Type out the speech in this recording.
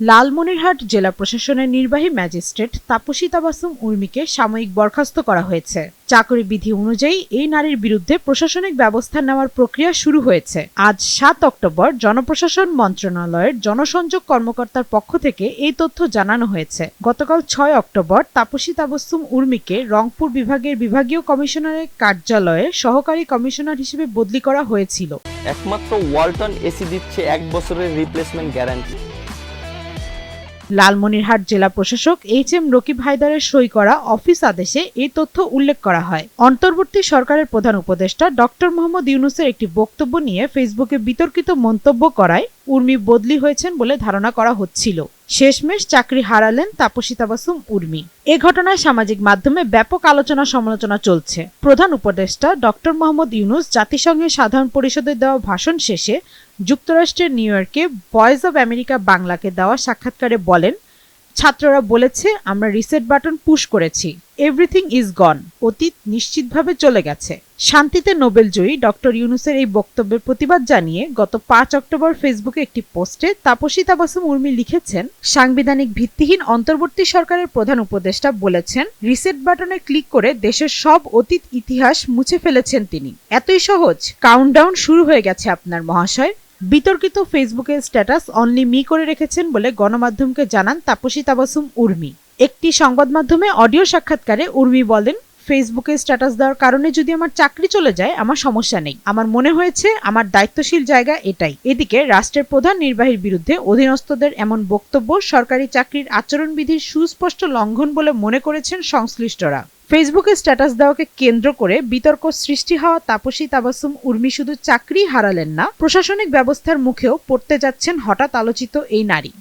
লালমনিরহাট জেলা প্রশাসনের নির্বাহী ম্যাজিস্ট্রেট তাপসী তাবাসুম উর্মিকে সাময়িক বরখাস্ত করা হয়েছে। চাকরি বিধি অনুযায়ী এই নারীর বিরুদ্ধে প্রশাসনিক ব্যবস্থা নেওয়ার প্রক্রিয়া শুরু হয়েছে। আজ সাত অক্টোবর জনপ্রশাসন মন্ত্রণালয়ের জনসংযোগ কর্মকর্তার পক্ষ থেকে এই তথ্য জানানো হয়েছে। গতকাল ছয় অক্টোবর তাপসী তাবস্তুম উর্মিকে রংপুর বিভাগের বিভাগীয় কমিশনারের কার্যালয়ে সহকারী কমিশনার হিসেবে বদলি করা হয়েছিল। একমাত্র ওয়ালটন এসি দিচ্ছে এক বছরের রিপ্লেসমেন্ট গ্যারান্টি লালমনিরহাট জেলা প্রশাসক এইচ এম রকিব হায়দারের সই করা অফিস আদেশে এই তথ্য উল্লেখ করা হয়। অন্তর্বর্তী সরকারের প্রধান উপদেষ্টা ডক্টর মোহাম্মদ ইউনুসের একটি বক্তব্য নিয়ে ফেসবুকে বিতর্কিত মন্তব্য করায় উর্মি বদলি হয়েছেন বলে ধারণা করা হচ্ছিল। শেষমেশ চাকরি হারালেন তাপসী তাবাসুম উর্মি। এ ঘটনায় সামাজিক মাধ্যমে ব্যাপক আলোচনা সমালোচনা চলছে। প্রধান উপদেষ্টা ডক্টর মোহাম্মদ ইউনুস জাতিসংঘের সাধারণ পরিষদে দেওয়া ভাষণ শেষে যুক্তরাষ্ট্রের নিউ ইয়র্কে ভয়েস অব আমেরিকা বাংলাকে দেওয়া সাক্ষাৎকারে বলেন ছাত্ররা বলেছে, আমরা রিসেট বাটন পুশ করেছি। এভরিথিং ইজ গন অতীত নিশ্চিতভাবে চলে গেছে। শান্তিতে নোবেল জয়ী ডক্টর ইউনুসের এই বক্তব্যের প্রতিবাদ জানিয়ে গত পাঁচ অক্টোবর ফেসবুকে একটি পোস্টে তাপসী তাবাসুম উর্মি লিখেছেন, সাংবিধানিক ভিত্তিহীন অন্তর্বর্তী সরকারের প্রধান উপদেষ্টা বলেছেন রিসেট বাটনে ক্লিক করে দেশের সব অতীত ইতিহাস মুছে ফেলেছেন তিনি। এতই সহজ। কাউন্টডাউন শুরু হয়ে গেছে আপনার মহাশয়। বিতর্কিত ফেসবুকে স্ট্যাটাস অনলি মি করে রেখেছেন বলে গণমাধ্যমকে জানান তাপসী তাবাসুম উর্মি। একটি সংবাদ মাধ্যমে অডিও সাক্ষাৎকারে উর্মি বলেন ফেসবুকে স্ট্যাটাস দেওয়ার কারণে যদি আমার চাকরি চলে যায়, আমার সমস্যা নেই। আমার মনে হয়েছে আমার দায়িত্বশীল জায়গা এটাই। এদিকে রাষ্ট্রের প্রধান নির্বাহীর বিরুদ্ধে অধীনস্থদের এমন বক্তব্য সরকারি চাকরির আচরণবিধির সুস্পষ্ট লঙ্ঘন বলে মনে করেছেন সংশ্লিষ্টরা। ফেসবুকে স্ট্যাটাস দেওয়াকে কেন্দ্র করে বিতর্ক সৃষ্টি হওয়া তাপসী তাবাসুম উর্মি শুধু চাকরি হারালেন না, প্রশাসনিক ব্যবস্থার মুখেও পড়তে যাচ্ছেন হঠাৎ আলোচিত এই নারী।